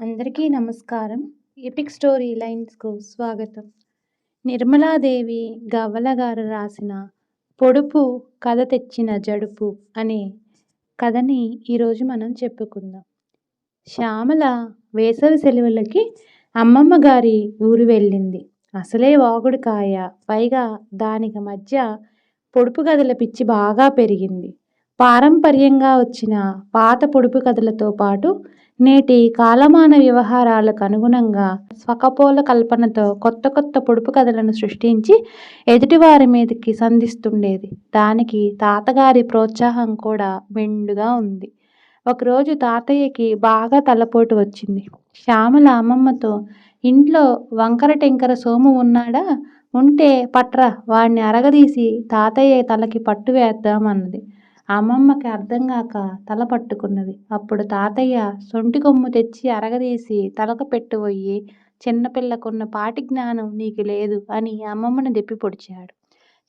అందరికీ నమస్కారం. Epic story లైన్స్కు స్వాగతం. నిర్మలాదేవి గవ్వల గారు రాసిన పొడుపు కథ తెచ్చిన జడుపు అనే కథని ఈరోజు మనం చెప్పుకుందాం. శ్యామల వేసవి సెలవులకి అమ్మమ్మ గారి ఊరు వెళ్ళింది. అసలే వాగుడు కాయ పైగా దానికి మధ్య పొడుపు కథల పిచ్చి బాగా పెరిగింది. పారంపర్యంగా వచ్చిన పాత పొడుపు కథలతో పాటు నేటి కాలమాన వ్యవహారాలకు అనుగుణంగా స్వకపోల కల్పనతో కొత్త కొత్త పొడుపు కథలను సృష్టించి ఎదుటివారి మీదకి సంధిస్తుండేది. దానికి తాతగారి ప్రోత్సాహం కూడా మెండుగా ఉంది. ఒకరోజు తాతయ్యకి బాగా తలపోటు వచ్చింది. శ్యామల అమ్మమ్మతో ఇంట్లో వంకర టెంకర సోము ఉన్నాడా? ఉంటే పట్రా వాడిని అరగదీసి తాతయ్య తలకి పట్టు వేద్దామన్నది. అమ్మమ్మకి అర్థం కాక తల పట్టుకున్నది. అప్పుడు తాతయ్య సొంటి కొమ్ము తెచ్చి అరగదీసి తలకు పెట్టబోయి చిన్నపిల్లకున్న పాటి జ్ఞానం నీకు లేదు అని అమ్మమ్మని దెప్పి పొడిచాడు.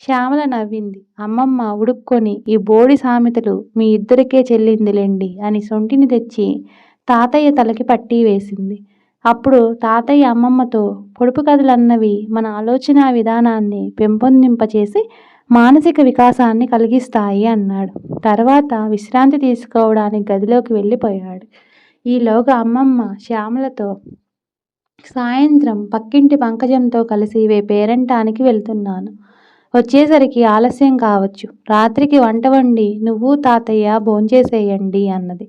శ్యామల నవ్వింది. అమ్మమ్మ ఉడుక్కొని ఈ బోడి సామెతలు మీ ఇద్దరికే చెల్లిందిలేండి అని సొంటిని తెచ్చి తాతయ్య తలకి పట్టి వేసింది. అప్పుడు తాతయ్య అమ్మమ్మతో పొడుపు కథలన్నవి మన ఆలోచన విధానాన్ని పెంపొందింపచేసి మానసిక వికాసాన్ని కలిగిస్తాయి అన్నాడు. తర్వాత విశ్రాంతి తీసుకోవడానికి గదిలోకి వెళ్ళిపోయాడు. ఈలోగా అమ్మమ్మ శ్యామలతో సాయంత్రం పక్కింటి పంకజంతో కలిసి వే పేరంటానికి వెళ్తున్నాను. వచ్చేసరికి ఆలస్యం కావచ్చు. రాత్రికి వంట వండి నువ్వు తాతయ్య భోంచేసేయండి అన్నది.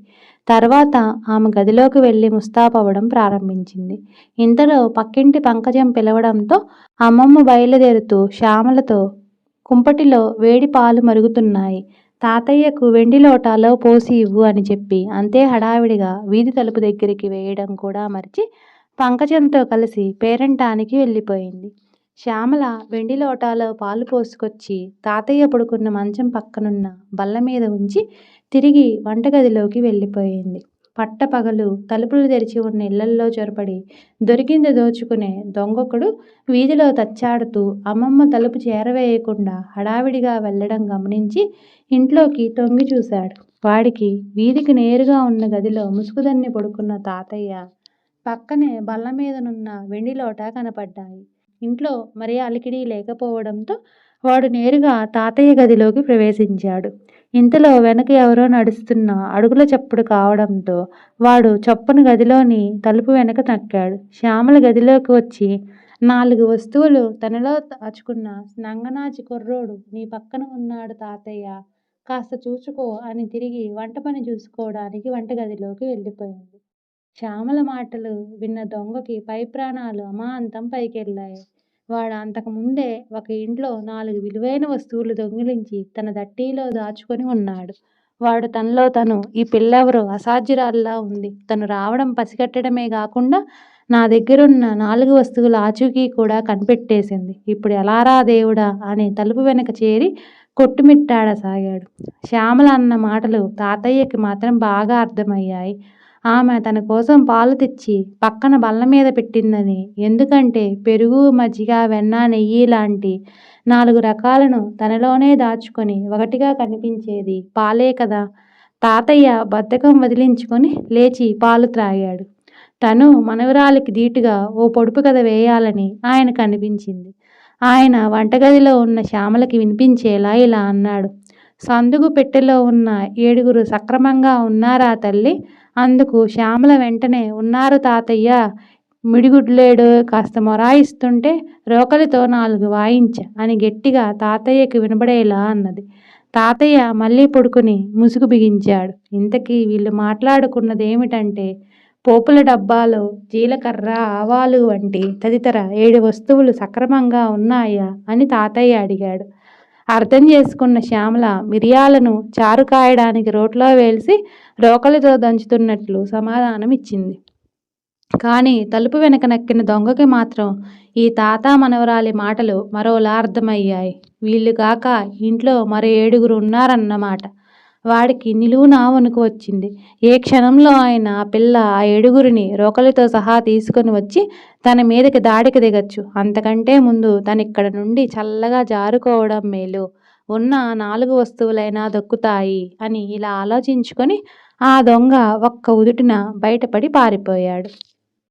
తర్వాత ఆమె గదిలోకి వెళ్ళి ముస్తాపవ్వడం ప్రారంభించింది. ఇంతలో పక్కింటి పంకజం పిలవడంతో అమ్మమ్మ బయలుదేరుతూ శ్యామలతో కుంపటిలో వేడి పాలు మరుగుతున్నాయి. తాతయ్యకు వెండి లోటాలో పోసి ఇవ్వు అని చెప్పి అంతే హడావిడిగా వీధి తలుపు దగ్గరికి వేయడం కూడా మరిచి పంకజంతో కలిసి పేరంటానికి వెళ్ళిపోయింది. శ్యామల వెండి లోటాలో పాలు పోసుకొచ్చి తాతయ్య పడుకున్న మంచం పక్కనున్న బల్ల మీద ఉంచి తిరిగి వంటగదిలోకి వెళ్ళిపోయింది. పట్టపగలు తలుపులు తెరిచి ఉన్న ఇళ్ళల్లో చొరపడి దొరికింది దోచుకునే దొంగొకడు వీధిలో తచ్చాడుతూ అమ్మమ్మ తలుపు చేరవేయకుండా హడావిడిగా వెళ్ళడం గమనించి ఇంట్లోకి తొంగి చూశాడు. వాడికి వీధికి నేరుగా ఉన్న గదిలో ముసుగుదన్ని పడుకున్న తాతయ్య పక్కనే బల్ల మీదనున్న వెండి లోట కనపడ్డాయి. ఇంట్లో మరి అలికిడి లేకపోవడంతో వాడు నేరుగా తాతయ్య గదిలోకి ప్రవేశించాడు. ఇంతలో వెనక ఎవరో నడుస్తున్న అడుగుల చప్పుడు కావడంతో వాడు చప్పున గదిలోని తలుపు వెనక నక్కాడు శ్యామల గదిలోకి వచ్చి నాలుగు వస్తువులు తనలో దాచుకున్న నంగనాచి కుర్రోడు నీ పక్కన ఉన్నాడు తాతయ్య. కాస్త చూసుకో అని తిరిగి వంట పని చూసుకోవడానికి వంటగదిలోకి వెళ్ళిపోయింది. శ్యామల మాటలు విన్న దొంగకి పై ప్రాణాలు అమాంతం పైకెళ్ళాయి. వాడు అంతకుముందే ఒక ఇంట్లో నాలుగు విలువైన వస్తువులు దొంగిలించి తన దట్టీలో దాచుకొని ఉన్నాడు. వాడు తనలో తను ఈ పిల్లెవరో అసాధ్యురాల్లా ఉంది. తను రావడం పసిగట్టడమే కాకుండా నా దగ్గరున్న నాలుగు వస్తువుల ఆచూకీ కూడా కనిపెట్టేసింది. ఇప్పుడు ఎలారా దేవుడా అని తలుపు వెనక చేరి కొట్టుమిట్టాడసాగాడు. శ్యామల అన్న మాటలు తాతయ్యకి మాత్రం బాగా అర్థమయ్యాయి. ఆమె తన కోసం పాలు తెచ్చి పక్కన బల్ల మీద పెట్టిందని. ఎందుకంటే పెరుగు మజ్జిగ వెన్న నెయ్యి లాంటి నాలుగు రకాలను తనలోనే దాచుకొని ఒకటిగా కనిపించేది పాలే కదా. తాతయ్య బద్ధకం వదిలించుకొని లేచి పాలు త్రాగాడు. తను మనవరాలికి ధీటుగా ఓ పొడుపు కథ వేయాలని ఆయనకు అనిపించింది ఆయన వంటగదిలో ఉన్న శ్యామలకి వినిపించేలా ఇలా అన్నాడు. సందుగు పెట్టెలో ఉన్న ఏడుగురు సక్రమంగా ఉన్నారా తల్లి? అందుకు శ్యామల వెంటనే ఉన్నారు తాతయ్య మిడిగుడ్లేడు కాస్త మొరాయిస్తుంటే రోకలితో నాలుగు వాయించ అని గట్టిగా తాతయ్యకి వినబడేలా అన్నది. తాతయ్య మళ్ళీ పడుకుని ముసుగు బిగించాడు. ఇంతకీ వీళ్ళు మాట్లాడుకున్నది ఏమిటంటే పోపుల డబ్బాలో జీలకర్ర ఆవాలు వంటి తదితర ఏడు వస్తువులు సక్రమంగా ఉన్నాయా అని తాతయ్య అడిగాడు. అర్థం చేసుకున్న శ్యామల మిరియాలను చారు కాయడానికి రోట్లో వేల్సి రోకలితో దంచుతున్నట్లు సమాధానం ఇచ్చింది. కానీ తలుపు వెనక నక్కిన దొంగకి మాత్రం ఈ తాత మనవరాలి మాటలు మరోలా అర్థమయ్యాయి. వీళ్ళు కాక ఇంట్లో మరో ఏడుగురు ఉన్నారన్నమాట. వాడికి నిలువునా వణుకు వచ్చింది. ఏ క్షణంలో ఆయన ఆ పిల్ల ఆ ఏడుగురిని రోకలితో సహా తీసుకొని వచ్చి తన మీదకి దాడికి దిగచ్చు. అంతకంటే ముందు తనిక్కడ నుండి చల్లగా జారుకోవడం మేలు. ఉన్న నాలుగు వస్తువులైనా దొక్కుతాయి అని ఇలా ఆలోచించుకొని ఆ దొంగ ఒక్క ఉదుటిన బయటపడి పారిపోయాడు.